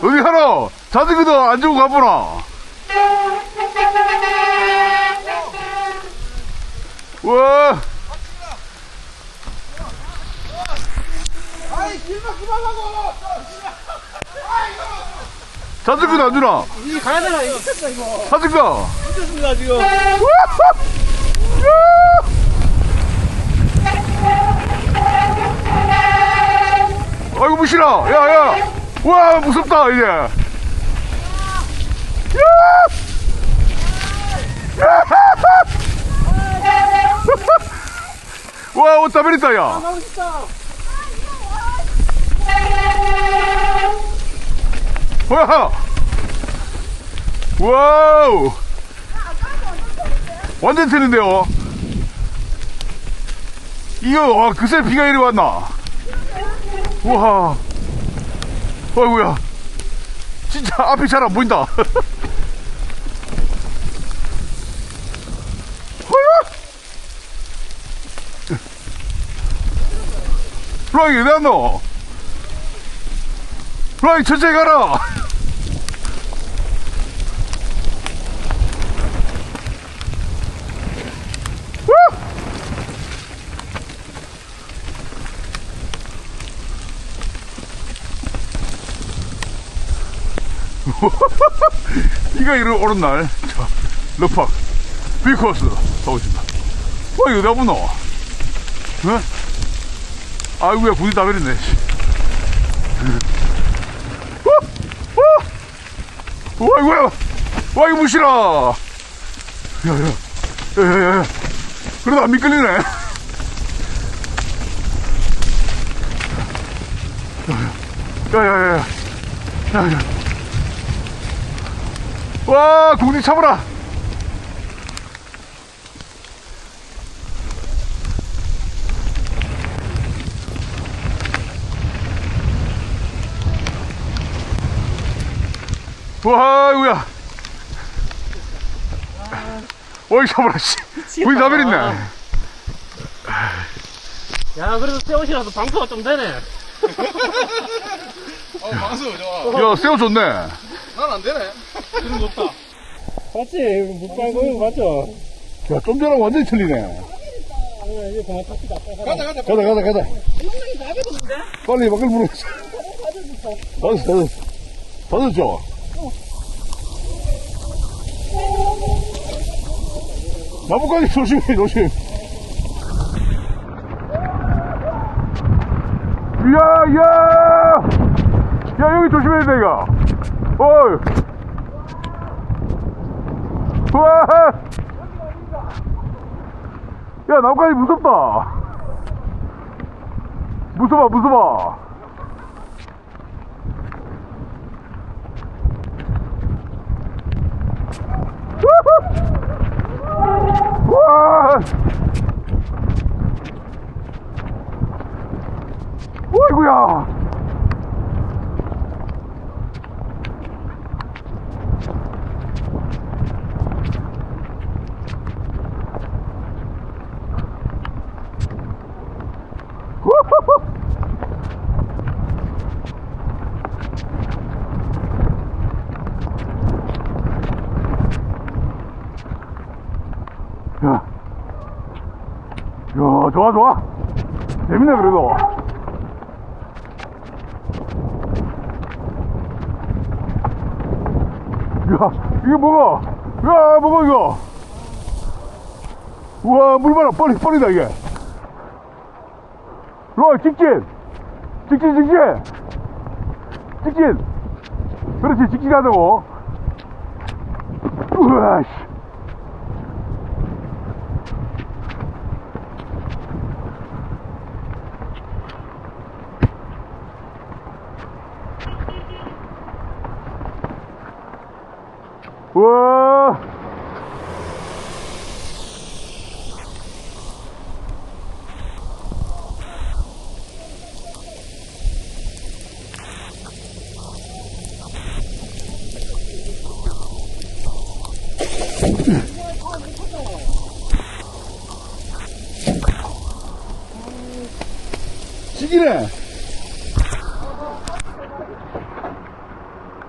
어디 가노? 자전거도 안 주고 가보나? 와, 아이 길막 그만하고 자전거도 안 주나? 이 가야 되나 이거 자전거! 됐습니다 지금 아이고, 무시라! 야, 야! 와, 무섭다, 이제! 야! 와, 옷다 버렸다, 야! 가고 싶다 뭐야! 와우! 완전 트는데요? 이거, 와, 그새 비가 이리 왔나? 우와. 어이구야. 진짜 앞이 잘 안 보인다. 라이, 왜 왔노? 라이, 천천히 가라! 이가 이리 오는 날, 자, 럭팍, 비코스, 가보십니다. 어, 이거 붙노? 어? 아이고야, 군이 다. 씨. 어? 어? 와, 이거야! 와, 이거 무시라! 야, 야, 야, 야, 야. 그래도 안 미끌리네. 야, 야, 야, 야. 야, 야. 와, 공기 참으라! 와, 이거야. 어이, 참으라, 씨. 공기 다 버렸네. 야 그래도 새 옷이라서 방수가 좀 되네 어, 방수 좋아. 야, 새우 좋네. 난 안 되네. 기분 좋다 맞지? 못 빨고 이거 맞죠? 야, 좀 전랑 완전히 틀리네. 아, 이제 그만 탑시다 가자, 가자. 가자, 가자, 가자. 빨리 막을 물어보자. 받았어, 받았어. 받았죠? 나뭇가지 조심해, 조심. 야, 야! 야, 여기 조심해야 돼, 이거. 어이. 우와! 야, 나뭇가지 무섭다. 무서워, 무서워. 와! 어이구야! 야. 야, 좋아, 좋아. 재밌네, 그래도. 야, 이게 뭐가? 야, 뭐가, 이거? 우와, 물 봐라. 뻘이, 뻘이다, 이게. 로, 직진! 직진, 직진! 직진! 그렇지, 직진하자고. 우와, 씨. 우와. 시기네.